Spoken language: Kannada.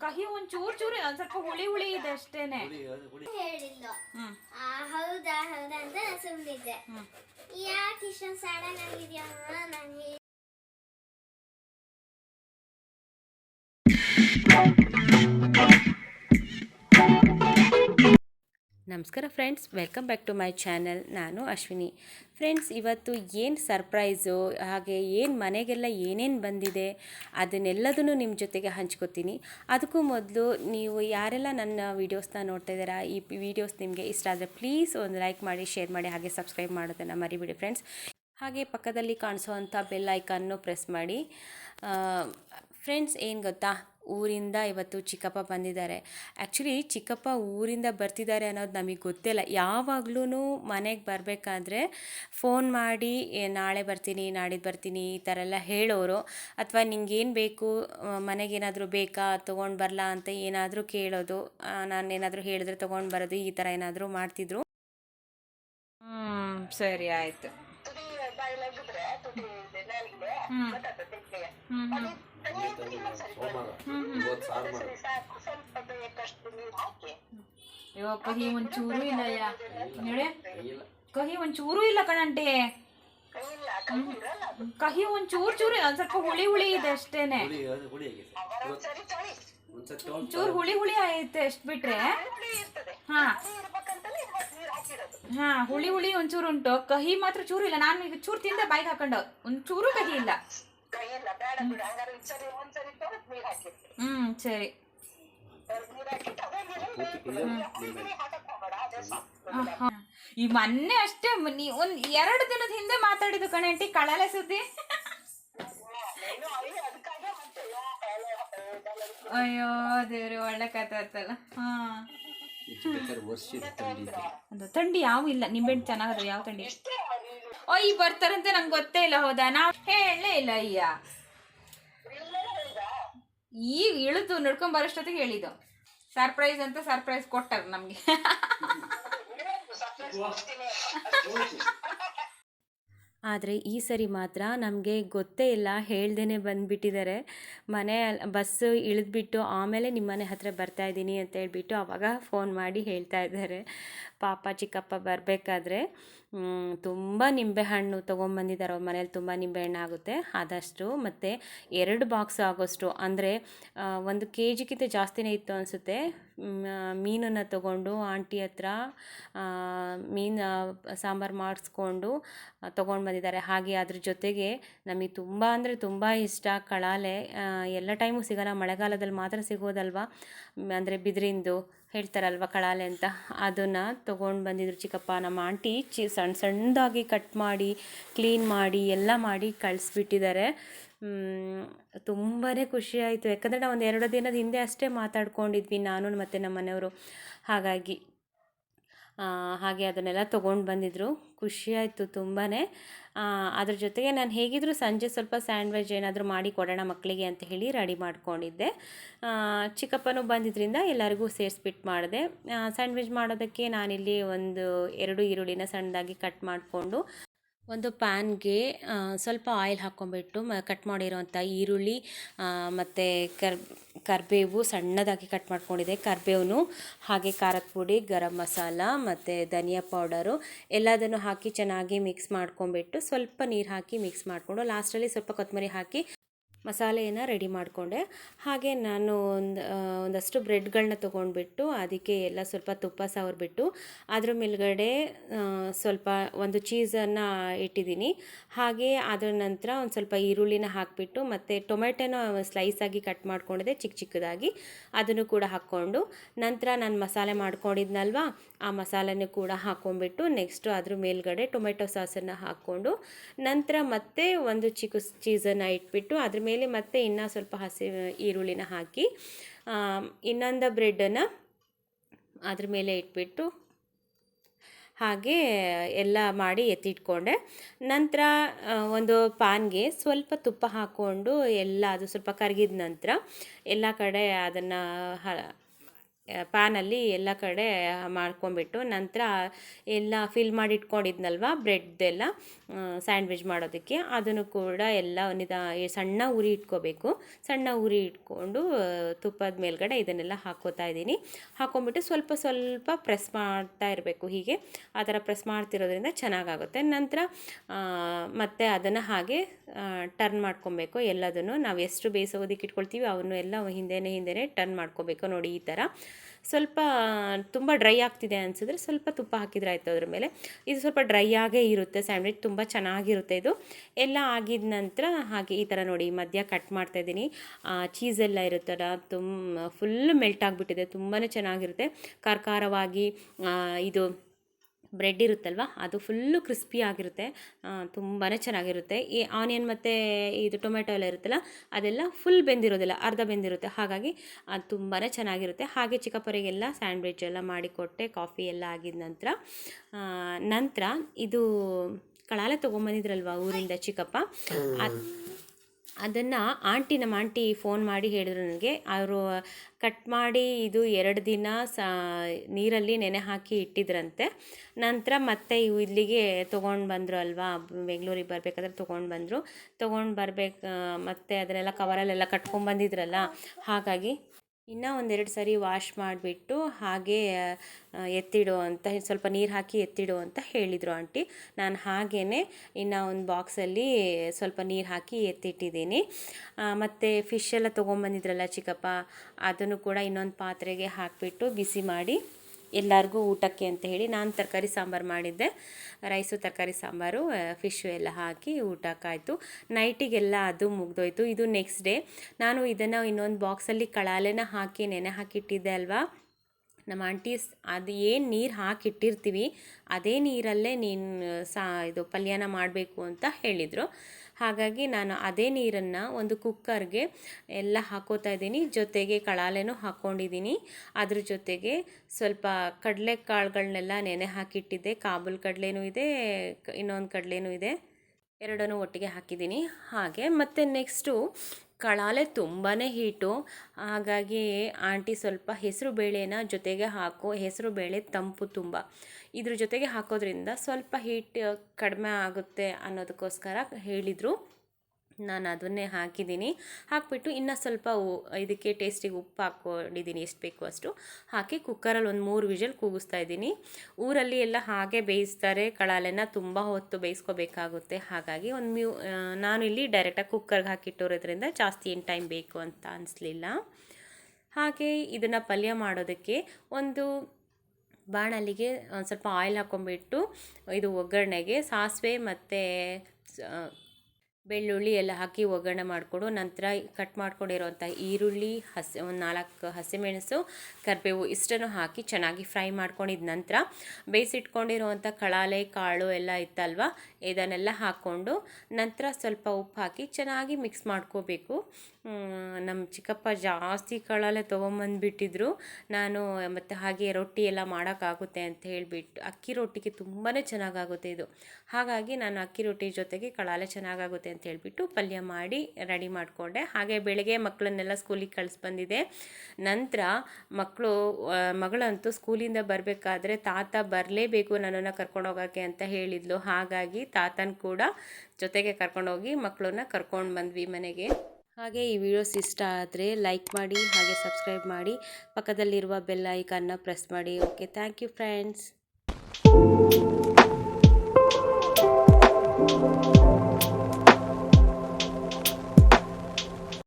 ಕಹಿ ಒಂದ್ ಚೂರ್ ಚೂರು ಒಂದ್ ಸ್ವಲ್ಪ ಹುಳಿ ಹುಳಿ ಇದೆ ಅಷ್ಟೇನೆ. ಹೇಳಿಲ್ಲ ಹೌದಾ ಹೌದಾ ಅಂತ ಸುಮ್ಮನಿದ್ದೆ ಕಿಶನ್ ಯಾಕೆ ಇಷ್ಟೊಂದು ಸಡನ್ ಆಗಿದ್ಯಾ ನನಗೆ ನಮಸ್ಕಾರ friends, welcome back to my channel. ನಾನು ಅಶ್ವಿನಿ. ಫ್ರೆಂಡ್ಸ್, ಇವತ್ತು ಏನು ಸರ್ಪ್ರೈಸು, ಹಾಗೆ ಏನು ಮನೆಗೆಲ್ಲ ಏನೇನು ಬಂದಿದೆ ಅದನ್ನೆಲ್ಲದನ್ನು ನಿಮ್ಮ ಜೊತೆಗೆ ಹಂಚ್ಕೋತೀನಿ. ಅದಕ್ಕೂ ಮೊದಲು ನೀವು ಯಾರೆಲ್ಲ ನನ್ನ ವೀಡಿಯೋಸ್ನ ನೋಡ್ತಾ ಇದ್ದೀರಾ ಈ ವೀಡಿಯೋಸ್ ನಿಮಗೆ ಇಷ್ಟ ಆದರೆ ಪ್ಲೀಸ್ ಒಂದು ಲೈಕ್ ಮಾಡಿ ಶೇರ್ ಮಾಡಿ, ಹಾಗೆ ಸಬ್ಸ್ಕ್ರೈಬ್ ಮಾಡೋದನ್ನು ಮರಿಬಿಡಿ ಫ್ರೆಂಡ್ಸ್. ಹಾಗೆ ಪಕ್ಕದಲ್ಲಿ ಕಾಣಿಸೋವಂಥ ಬೆಲ್ ಐಕಾನ್ನು ಪ್ರೆಸ್ ಮಾಡಿ. ಫ್ರೆಂಡ್ಸ್, ಏನು ಗೊತ್ತಾ? ಊರಿಂದ ಇವತ್ತು ಚಿಕ್ಕಪ್ಪ ಬಂದಿದ್ದಾರೆ. ಆ್ಯಕ್ಚುಲಿ ಚಿಕ್ಕಪ್ಪ ಊರಿಂದ ಬರ್ತಿದ್ದಾರೆ ಅನ್ನೋದು ನಮಗೆ ಗೊತ್ತಿಲ್ಲ. ಯಾವಾಗ್ಲೂ ಮನೆಗೆ ಬರಬೇಕಾದ್ರೆ ಫೋನ್ ಮಾಡಿ ನಾಳೆ ಬರ್ತೀನಿ ನಾಡಿದ್ದು ಬರ್ತೀನಿ ಈ ಥರ ಎಲ್ಲ ಹೇಳೋರು. ಅಥವಾ ನಿಂಗೇನು ಬೇಕು ಮನೆಗೇನಾದರೂ ಬೇಕಾ ತೊಗೊಂಡು ಬರಲಾ ಅಂತ ಏನಾದರೂ ಕೇಳೋದು. ನಾನು ಏನಾದರೂ ಹೇಳಿದ್ರೆ ತೊಗೊಂಡು ಬರೋದು ಈ ಥರ ಏನಾದರೂ ಮಾಡ್ತಿದ್ರು. ಸರಿ ಆಯಿತು. ಹ್ಞೂ ಅಯ್ಯೋ ಕಹಿ ಒಂದ್ ಚೂರು ಇಲ್ಲ ಹೇಳಿ ಕಹಿ ಒಂಚೂರು ಇಲ್ಲ ಕಣಂಟಿ. ಕಹಿ ಒಂಚೂರು ಚೂರ್ ಚೂರು ಒಂದ್ ಸ್ವಲ್ಪ ಹುಳಿ ಹುಳಿ ಇದೆ ಅಷ್ಟೇನೆ. ಚೂರು ಹುಳಿ ಹುಳಿ ಐತೆ ಅಷ್ಟ್ ಬಿಟ್ರೆ. ಹಾ ಹಾ. ಹುಳಿ ಹುಳಿ ಒಂಚೂರು ಉಂಟು. ಕಹಿ ಮಾತ್ರ ಚೂರು ಇಲ್ಲ. ನಾನು ಈಗ ಚೂರು ತಿಂದೆ ಬಾಯಿಗೆ ಹಾಕೊಂಡು. ಒಂದ್ ಚೂರು ಕಹಿ ಇಲ್ಲ. ಹ್ಮ್ ಸರಿ. ಈ ಮೊನ್ನೆ ಅಷ್ಟೇ ನೀ ಒಂದ್ ಎರಡು ದಿನದ ಹಿಂದೆ ಮಾತಾಡಿದ್ದು ಕಣಂಟಿ ಕಳಲೆ ಸುದ್ದಿ. ಅಯ್ಯೋ ದೇವ್ರಿ ಒಳ್ಳೆ ಕಥೆ ಆಯ್ತಲ್ಲ ಹಾ. ಅದು ಥಂಡಿ ಯಾವ ಇಲ್ಲ ನಿಂಬೆಹಣ್ಣು ಚೆನ್ನಾಗದ ಯಾವ ಥಂಡಿ ಈ ಬರ್ತಾರಂತ ನಂಗೆ ಗೊತ್ತೇ ಇಲ್ಲ, ಹೌದಾ? ನಾ ಹೇಳಲೇ ಇಲ್ಲ, ಅಯ್ಯ. ಈಗ ಇಳಿದು ನಡ್ಕೊಂಡ್ ಬರೋಷ್ಟೊತ್ತಿಗೆ ಹೇಳಿದ್ದು. ಸರ್ಪ್ರೈಸ್ ಅಂತ ಸರ್ಪ್ರೈಸ್ ಕೊಟ್ಟಾರ ನಮ್ಗೆ. ಆದರೆ ಈ ಸರಿ ಮಾತ್ರ ನಮಗೆ ಗೊತ್ತೇ ಇಲ್ಲ ಹೇಳ್ದೇ ಬಂದುಬಿಟ್ಟಿದ್ದಾರೆ. ಮನೆ ಬಸ್ಸು ಇಳಿದ್ಬಿಟ್ಟು ಆಮೇಲೆ ನಿಮ್ಮ ಮನೆ ಹತ್ರ ಬರ್ತಾ ಇದ್ದೀನಿ ಅಂತ ಹೇಳ್ಬಿಟ್ಟು ಆವಾಗ ಫೋನ್ ಮಾಡಿ ಹೇಳ್ತಾ ಇದ್ದಾರೆ. ಪಾಪ ಚಿಕ್ಕಪ್ಪ ಬರಬೇಕಾದ್ರೆ. ತುಂಬ ನಿಂಬೆಹಣ್ಣು ತೊಗೊಂಬಂದಿದ್ದಾರೆ ಅವ್ರ ಮನೇಲಿ, ತುಂಬ ನಿಂಬೆಹಣ್ಣು ಆಗುತ್ತೆ. ಆದಷ್ಟು ಮತ್ತು ಎರಡು ಬಾಕ್ಸ್ ಆಗೋಷ್ಟು, ಅಂದರೆ ಒಂದು ಕೆ ಜಿಗಿಂತ ಜಾಸ್ತಿನೇ ಇತ್ತು ಅನಿಸುತ್ತೆ. ಮೀನನ್ನು ತಗೊಂಡು ಆಂಟಿ ಹತ್ರ ಮೀನು ಸಾಂಬಾರು ಮಾಡಿಸ್ಕೊಂಡು ತೊಗೊಂಡು ಬಂದಿದ್ದಾರೆ ಹಾಗೆ ಅದ್ರ ಜೊತೆಗೆ ನಮಗೆ ತುಂಬ, ಅಂದರೆ ತುಂಬ ಇಷ್ಟ, ಕಳಾಲೆ ಎಲ್ಲ ಟೈಮು ಸಿಗೋಲ್ಲ. ಮಳೆಗಾಲದಲ್ಲಿ ಮಾತ್ರ ಸಿಗೋದಲ್ವಾ? ಅಂದರೆ ಬಿದಿರಿಂದು ಹೇಳ್ತಾರಲ್ವ ಕಳಾಲೆ ಅಂತ? ಅದನ್ನು ತೊಗೊಂಡು ಬಂದಿದ್ರು ಚಿಕ್ಕಪ್ಪ. ನಮ್ಮ ಆಂಟಿ ಚಿ ಸಣ್ಣ ಸಣ್ಣದಾಗಿ ಕಟ್ ಮಾಡಿ ಕ್ಲೀನ್ ಮಾಡಿ, ಎಲ್ಲ ಮಾಡಿ ಕಳಿಸ್ಬಿಟ್ಟಿದ್ದಾರೆ ತುಂಬಾ ಖುಷಿ ಆಯಿತು. ಯಾಕಂದರೆ ನಾವು ಒಂದು ಎರಡು ದಿನದ ಹಿಂದೆ ಅಷ್ಟೇ ಮಾತಾಡ್ಕೊಂಡಿದ್ವಿ ನಾನು ಮತ್ತು ನಮ್ಮ ಮನೆಯವರು ಹಾಗಾಗಿ ಹಾಗೆ ಅದನ್ನೆಲ್ಲ ತೊಗೊಂಡು ಬಂದಿದ್ದರು ಖುಷಿ ಆಯಿತು ತುಂಬಾ ಅದ್ರ ಜೊತೆಗೆ ನಾನು ಹೇಗಿದ್ದರೂ ಸಂಜೆ ಸ್ವಲ್ಪ ಸ್ಯಾಂಡ್ವಿಚ್ ಏನಾದರೂ ಮಾಡಿ ಕೊಡೋಣ ಮಕ್ಕಳಿಗೆ ಅಂತ ಹೇಳಿ ರೆಡಿ ಮಾಡ್ಕೊಂಡಿದ್ದೆ. ಚಿಕ್ಕಪ್ಪನೂ ಬಂದಿದ್ದರಿಂದ ಎಲ್ಲರಿಗೂ ಸೇರಿಸ್ಬಿಟ್ಟು ಮಾಡಿದೆ. ಸ್ಯಾಂಡ್ವಿಚ್ ಮಾಡೋದಕ್ಕೆ ನಾನಿಲ್ಲಿ ಒಂದು ಎರಡು ಈರುಳ್ಳಿನ ಸಣ್ಣದಾಗಿ ಕಟ್ ಮಾಡಿಕೊಂಡು ಒಂದು ಪ್ಯಾನ್ಗೆ ಸ್ವಲ್ಪ ಆಯಿಲ್ ಹಾಕ್ಕೊಂಬಿಟ್ಟು ಮ, ಕಟ್ ಮಾಡಿರೋವಂಥ ಈರುಳ್ಳಿ ಮತ್ತು ಕರ್, ಕರಿಬೇವು ಸಣ್ಣದಾಗಿ ಕಟ್ ಮಾಡ್ಕೊಂಡಿದೆ. ಕರಿಬೇವು ಹಾಗೆ ಖಾರದ ಪುಡಿ, ಗರಂ ಮಸಾಲ, ಮತ್ತು ಧನಿಯಾ ಪೌಡರು ಎಲ್ಲದನ್ನು ಹಾಕಿ ಚೆನ್ನಾಗಿ ಮಿಕ್ಸ್ ಮಾಡ್ಕೊಂಬಿಟ್ಟು ಸ್ವಲ್ಪ ನೀರು ಹಾಕಿ ಮಿಕ್ಸ್ ಮಾಡಿಕೊಂಡು ಲಾಸ್ಟಲ್ಲಿ ಸ್ವಲ್ಪ ಕೊತ್ತಂಬರಿ ಹಾಕಿ ಮಸಾಲೆಯನ್ನು ರೆಡಿ ಮಾಡಿಕೊಂಡೆ. ಹಾಗೆ ನಾನು ಒಂದು ಒಂದಷ್ಟು ಬ್ರೆಡ್ಗಳನ್ನ ತೊಗೊಂಡ್ಬಿಟ್ಟು ಅದಕ್ಕೆ ಎಲ್ಲ ಸ್ವಲ್ಪ ತುಪ್ಪ ಸವರ್ಬಿಟ್ಟು ಅದ್ರ ಮೇಲ್ಗಡೆ ಸ್ವಲ್ಪ ಒಂದು ಚೀಸನ್ನು ಇಟ್ಟಿದ್ದೀನಿ. ಹಾಗೆ ಅದರ ನಂತರ ಒಂದು ಸ್ವಲ್ಪ ಈರುಳ್ಳಿನ ಹಾಕಿಬಿಟ್ಟು ಮತ್ತು ಟೊಮೆಟೊನ ಸ್ಲೈಸಾಗಿ ಕಟ್ ಮಾಡ್ಕೊಂಡಿದೆ ಚಿಕ್ಕ ಚಿಕ್ಕದಾಗಿ. ಅದನ್ನು ಕೂಡ ಹಾಕ್ಕೊಂಡು ನಂತರ ನಾನು ಮಸಾಲೆ ಮಾಡ್ಕೊಂಡಿದ್ನಲ್ವಾ, ಆ ಮಸಾಲೆನೂ ಕೂಡ ಹಾಕ್ಕೊಂಡ್ಬಿಟ್ಟು ನೆಕ್ಸ್ಟು ಅದ್ರ ಮೇಲ್ಗಡೆ ಟೊಮೆಟೊ ಸಾಸನ್ನು ಹಾಕ್ಕೊಂಡು ನಂತರ ಮತ್ತೆ ಒಂದು ಚಿಕ್ಕ ಚೀಸನ್ನು ಇಟ್ಬಿಟ್ಟು ಅದ್ರ ಮೇಲೆ ಮತ್ತೆ ಇನ್ನೂ ಸ್ವಲ್ಪ ಹಸಿ ಈರುಳ್ಳಿನ ಹಾಕಿ ಇನ್ನೊಂದು ಬ್ರೆಡ್ಡನ್ನು ಅದ್ರ ಮೇಲೆ ಇಟ್ಬಿಟ್ಟು ಹಾಗೆ ಎಲ್ಲ ಮಾಡಿ ಎತ್ತಿಟ್ಕೊಂಡೆ. ನಂತರ ಒಂದು ಪಾನ್ಗೆ ಸ್ವಲ್ಪ ತುಪ್ಪ ಹಾಕ್ಕೊಂಡು ಎಲ್ಲ ಅದು ಸ್ವಲ್ಪ ಕರಗಿದ ನಂತರ ಎಲ್ಲ ಕಡೆ ಅದನ್ನು ಪ್ಯಾನಲ್ಲಿ ಎಲ್ಲ ಕಡೆ ಮಾಡ್ಕೊಂಬಿಟ್ಟು ನಂತರ ಎಲ್ಲ ಫಿಲ್ ಮಾಡಿ ಇಟ್ಕೊಂಡಿದ್ನಲ್ವ ಬ್ರೆಡ್ದೆಲ್ಲ ಸ್ಯಾಂಡ್ವಿಚ್ ಮಾಡೋದಕ್ಕೆ. ಅದನ್ನು ಕೂಡ ಎಲ್ಲ ನಿದಾ ಸಣ್ಣ ಉರಿ ಇಟ್ಕೋಬೇಕು. ಸಣ್ಣ ಉರಿ ಇಟ್ಕೊಂಡು ತುಪ್ಪದ ಮೇಲ್ಗಡೆ ಇದನ್ನೆಲ್ಲ ಹಾಕೋತಾ ಇದ್ದೀನಿ. ಹಾಕೊಂಬಿಟ್ಟು ಸ್ವಲ್ಪ ಸ್ವಲ್ಪ ಪ್ರೆಸ್ ಮಾಡ್ತಾ ಇರಬೇಕು ಹೀಗೆ. ಆ ಥರ ಪ್ರೆಸ್ ಮಾಡ್ತಿರೋದ್ರಿಂದ ಚೆನ್ನಾಗಾಗುತ್ತೆ. ನಂತರ ಮತ್ತೆ ಅದನ್ನು ಹಾಗೆ ಟರ್ನ್ ಮಾಡ್ಕೊಬೇಕು. ಎಲ್ಲದನ್ನು ನಾವು ಎಷ್ಟು ಬೇಯಿಸೋದಕ್ಕೆ ಇಟ್ಕೊಳ್ತೀವಿ, ಅವನ್ನು ಎಲ್ಲ ಹಿಂದೆನೇ ಹಿಂದೆನೇ ಟರ್ನ್ ಮಾಡ್ಕೋಬೇಕು ನೋಡಿ ಈ ಥರ. ಸ್ವಲ್ಪ ತುಂಬ ಡ್ರೈ ಆಗ್ತಿದೆ ಅನಿಸಿದ್ರೆ ಸ್ವಲ್ಪ ತುಪ್ಪ ಹಾಕಿದ್ರೆ ಆಯಿತು ಅದ್ರ ಮೇಲೆ. ಇದು ಸ್ವಲ್ಪ ಡ್ರೈ ಆಗೇ ಇರುತ್ತೆ, ಸ್ಯಾಂಡ್ವಿಚ್ ತುಂಬ ಚೆನ್ನಾಗಿರುತ್ತೆ ಇದು. ಎಲ್ಲ ಆಗಿದ ನಂತರ ಹಾಗೆ ಈ ಥರ ನೋಡಿ ಮಧ್ಯ ಕಟ್ ಮಾಡ್ತಾ ಇದ್ದೀನಿ. ಚೀಸೆಲ್ಲ ಇರುತ್ತಲ್ಲ ತುಂಬ ಫುಲ್ ಮೆಲ್ಟ್ ಆಗಿಬಿಟ್ಟಿದೆ ತುಂಬಾ ಚೆನ್ನಾಗಿರುತ್ತೆ. ಖಾರ ಖಾರವಾಗಿ ಇದು ಬ್ರೆಡ್ ಇರುತ್ತಲ್ವ? ಅದು ಫುಲ್ಲು ಕ್ರಿಸ್ಪಿ ಆಗಿರುತ್ತೆ. ತುಂಬಾ ಚೆನ್ನಾಗಿರುತ್ತೆ. ಈ ಆನಿಯನ್ ಮತ್ತು ಇದು ಟೊಮೆಟೊ ಎಲ್ಲ ಇರುತ್ತಲ್ಲ ಅದೆಲ್ಲ ಫುಲ್ ಬೆಂದಿರೋದಿಲ್ಲ ಅರ್ಧ ಬೆಂದಿರುತ್ತೆ. ಹಾಗಾಗಿ ಅದು ತುಂಬಾ ಚೆನ್ನಾಗಿರುತ್ತೆ. ಹಾಗೆ ಚಿಕ್ಕಪ್ಪರಿಗೆಲ್ಲ ಸ್ಯಾಂಡ್ವಿಚ್ ಎಲ್ಲ ಮಾಡಿಕೊಟ್ಟೆ ಕಾಫಿ ಎಲ್ಲ ಆಗಿದ ನಂತರ. ನಂತರ ಇದು ಕಳಾಲೆ ತೊಗೊಂಬಂದಿದ್ರಲ್ವ ಊರಿಂದ ಚಿಕ್ಕಪ್ಪ? ಅದ್ ಅದನ್ನು ಆಂಟಿ ನಮ್ಮ ಆಂಟಿ ಫೋನ್ ಮಾಡಿ ಹೇಳಿದ್ರು ನನಗೆ. ಅವರು ಕಟ್ ಮಾಡಿ ಇದು ಎರಡು ದಿನ ಸ, ನೀರಲ್ಲಿ ನೆನೆ ಹಾಕಿ ಇಟ್ಟಿದ್ರಂತೆ. ನಂತರ ಮತ್ತೆ ಇವು ಇಲ್ಲಿಗೆ ತೊಗೊಂಡು ಬಂದರು ಅಲ್ವಾ, ಬೆಂಗಳೂರಿಗೆ ಬರಬೇಕಾದ್ರೆ ತೊಗೊಂಡು ಬಂದರು. ತೊಗೊಂಡು ಬರಬೇಕು, ಮತ್ತು ಅದನ್ನೆಲ್ಲ ಕವರಲ್ಲೆಲ್ಲ ಕಟ್ಕೊಂಡ್ಬಂದಿದ್ರಲ್ಲ ಹಾಗಾಗಿ ಇನ್ನೂ ಒಂದೆರಡು ಸರಿ ವಾಶ್ ಮಾಡಿಬಿಟ್ಟು ಹಾಗೆ ಎತ್ತಿಡು ಅಂತ ಸ್ವಲ್ಪ ನೀರು ಹಾಕಿ ಎತ್ತಿಡು ಅಂತ ಹೇಳಿದರು ಆಂಟಿ. ನಾನು ಹಾಗೇ ಇನ್ನು ಒಂದು ಬಾಕ್ಸಲ್ಲಿ ಸ್ವಲ್ಪ ನೀರು ಹಾಕಿ ಎತ್ತಿಟ್ಟಿದ್ದೀನಿ. ಮತ್ತು ಫಿಶ್ ಎಲ್ಲ ತೊಗೊಂಬಂದಿದ್ರಲ್ಲ ಚಿಕ್ಕಪ್ಪ, ಅದನ್ನು ಕೂಡ ಇನ್ನೊಂದು ಪಾತ್ರೆಗೆ ಹಾಕಿಬಿಟ್ಟು ಬಿಸಿ ಮಾಡಿ ಎಲ್ಲರಿಗೂ ಊಟಕ್ಕೆ ಅಂತ ಹೇಳಿ ನಾನು ತರಕಾರಿ ಸಾಂಬಾರು ಮಾಡಿದ್ದೆ. ರೈಸು, ತರಕಾರಿ ಸಾಂಬಾರು ಫಿಶು ಎಲ್ಲ ಹಾಕಿ ಊಟಕ್ಕಾಯಿತು ನೈಟಿಗೆಲ್ಲ ಅದು ಮುಗ್ದೋಯ್ತು. ಇದು ನೆಕ್ಸ್ಟ್ ಡೇ ನಾನು ಇದನ್ನು ಇನ್ನೊಂದು ಬಾಕ್ಸಲ್ಲಿ ಕಳಾಲೆನ ಹಾಕಿ, ನೆನೆ ಹಾಕಿಟ್ಟಿದ್ದೆ ಅಲ್ವಾ? ನಮ್ಮ ಆಂಟೀಸ್ ಅದು ಏನು ನೀರು ಹಾಕಿಟ್ಟಿರ್ತೀವಿ, ಅದೇ ನೀರಲ್ಲೇ ನೀನು ಸಾ ಇದು ಪಲ್ಯನ ಮಾಡಬೇಕು ಅಂತ ಹೇಳಿದರು. ಹಾಗಾಗಿ ನಾನು ಅದೇ ನೀರನ್ನು ಒಂದು ಕುಕ್ಕರ್ಗೆ ಎಲ್ಲ ಹಾಕೋತಾ ಇದ್ದೀನಿ. ಜೊತೆಗೆ ಕಳಾಲೆನೂ ಹಾಕ್ಕೊಂಡಿದ್ದೀನಿ ಅದ್ರ ಜೊತೆಗೆ ಸ್ವಲ್ಪ ಕಡಲೆಕಾಳುಗಳನ್ನೆಲ್ಲ ನೆನೆ ಹಾಕಿಟ್ಟಿದ್ದೆ. ಕಾಬೂಲ್ ಕಡಲೆನೂ ಇದೆ ಇನ್ನೊಂದು ಕಡಲೆನೂ ಇದೆ. ಎರಡನ್ನೂ ಒಟ್ಟಿಗೆ ಹಾಕಿದ್ದೀನಿ. ಹಾಗೆ ಮತ್ತು ನೆಕ್ಸ್ಟು ಕಳಾಲೆ ತುಂಬಾ ಹೀಟು. ಹಾಗಾಗಿ ಆಂಟಿ ಸ್ವಲ್ಪ ಹೆಸರು ಬೇಳೆನ ಜೊತೆಗೆ ಹಾಕು, ಹೆಸರು ಬೇಳೆ ತಂಪು ತುಂಬ. ಇದ್ರ ಜೊತೆಗೆ ಹಾಕೋದ್ರಿಂದ ಸ್ವಲ್ಪ ಹೀಟ್ ಕಡಿಮೆ ಆಗುತ್ತೆ ಅನ್ನೋದಕ್ಕೋಸ್ಕರ ಹೇಳಿದರು. ನಾನು ಅದನ್ನೇ ಹಾಕಿದ್ದೀನಿ. ಹಾಕಿಬಿಟ್ಟು ಇನ್ನೂ ಸ್ವಲ್ಪ ಇದಕ್ಕೆ ಟೇಸ್ಟಿಗೆ ಉಪ್ಪು ಹಾಕ್ಕೊಂಡಿದ್ದೀನಿ. ಎಷ್ಟು ಬೇಕು ಅಷ್ಟು. ಹಾಕಿ ಕುಕ್ಕರಲ್ಲಿ ಒಂದು ಮೂರು ವಿಷಲ್ ಕೂಗಿಸ್ತಾ ಇದ್ದೀನಿ. ಊರಲ್ಲಿ ಎಲ್ಲ ಹಾಗೆ ಬೇಯಿಸ್ತಾರೆ. ಕಳಾಲೆನ ತುಂಬ ಹೊತ್ತು ಬೇಯಿಸ್ಕೋಬೇಕಾಗುತ್ತೆ. ಹಾಗಾಗಿ ಒಂದು ಮ್ಯೂ ನಾನು ಇಲ್ಲಿ ಡೈರೆಕ್ಟಾಗಿ ಕುಕ್ಕರ್ಗೆ ಹಾಕಿಟ್ಟಿರೋದ್ರಿಂದ ಜಾಸ್ತಿ ಏನು ಟೈಮ್ ಬೇಕು ಅಂತ ಅನಿಸ್ಲಿಲ್ಲ. ಹಾಗೆ ಇದನ್ನು ಪಲ್ಯ ಮಾಡೋದಕ್ಕೆ ಒಂದು ಬಾಣಲಿಗೆ ಒಂದು ಸ್ವಲ್ಪ ಆಯಿಲ್ ಹಾಕ್ಕೊಂಬಿಟ್ಟು ಇದು ಒಗ್ಗರಣೆಗೆ ಸಾಸಿವೆ ಮತ್ತು ಬೆಳ್ಳುಳ್ಳಿ ಎಲ್ಲ ಹಾಕಿ ಒಗ್ಗರಣೆ ಮಾಡಿಕೊಡು ನಂತರ ಕಟ್ ಮಾಡ್ಕೊಂಡಿರೋಂಥ ಈರುಳ್ಳಿ, ಹಸಿ ಒಂದು ನಾಲ್ಕು ಹಸಿಮೆಣಸು, ಕರಿಬೇವು ಇಷ್ಟನ್ನು ಹಾಕಿ ಚೆನ್ನಾಗಿ ಫ್ರೈ ಮಾಡ್ಕೊಂಡಿದ ನಂತರ ಬೇಯಿಸಿಟ್ಕೊಂಡಿರುವಂಥ ಕಳಾಲೆ ಕಾಳು ಎಲ್ಲ ಇತ್ತಲ್ವ, ಇದನ್ನೆಲ್ಲ ಹಾಕ್ಕೊಂಡು ನಂತರ ಸ್ವಲ್ಪ ಉಪ್ಪು ಹಾಕಿ ಚೆನ್ನಾಗಿ ಮಿಕ್ಸ್ ಮಾಡ್ಕೋಬೇಕು. ನಮ್ಮ ಚಿಕ್ಕಪ್ಪ ಜಾಸ್ತಿ ಕಳಾಲೆ ತೊಗೊಂಬಂದುಬಿಟ್ಟಿದ್ರು. ನಾನು ಮತ್ತು ಹಾಗೆ ರೊಟ್ಟಿ ಎಲ್ಲ ಮಾಡೋಕ್ಕಾಗುತ್ತೆ ಅಂತ ಹೇಳಿಬಿಟ್ಟು ಅಕ್ಕಿ ರೊಟ್ಟಿಗೆ ತುಂಬಾ ಚೆನ್ನಾಗಾಗುತ್ತೆ ಇದು. ಹಾಗಾಗಿ ನಾನು ಅಕ್ಕಿ ರೊಟ್ಟಿ ಜೊತೆಗೆ ಕಳಾಲೆ ಚೆನ್ನಾಗಾಗುತ್ತೆ ಅಂತ ಹೇಳಿಬಿಟ್ಟು ಪಲ್ಯ ಮಾಡಿ ರೆಡಿ ಮಾಡಿಕೊಂಡೆ. ಹಾಗೆ ಬೆಳಗ್ಗೆ ಮಕ್ಕಳನ್ನೆಲ್ಲ ಸ್ಕೂಲಿಗೆ ಕಳಿಸ್ಬಂದಿದೆ ನಂತರ ಮಕ್ಕಳು ಮಗಳಂತೂ ಸ್ಕೂಲಿಂದ ಬರಬೇಕಾದ್ರೆ ತಾತ ಬರಲೇಬೇಕು ನನ್ನನ್ನು ಕರ್ಕೊಂಡು ಹೋಗೋಕ್ಕೆ ಅಂತ ಹೇಳಿದ್ಲು. ಹಾಗಾಗಿ ತಾತನ ಕೂಡ ಜೊತೆಗೆ ಕರ್ಕೊಂಡೋಗಿ ಮಕ್ಕಳನ್ನ ಕರ್ಕೊಂಡು ಬಂದ್ವಿ ಮನೆಗೆ. ಹಾಗೆ ಈ ವಿಡಿಯೋಸ್ ಇಷ್ಟ ಆದರೆ ಲೈಕ್ ಮಾಡಿ, ಹಾಗೆ ಸಬ್ಸ್ಕ್ರೈಬ್ ಮಾಡಿ. ಪಕ್ಕದಲ್ಲಿರುವ ಬೆಲ್ ಐಕನ್ನ ಪ್ರೆಸ್ ಮಾಡಿ. Okay, thank you friends.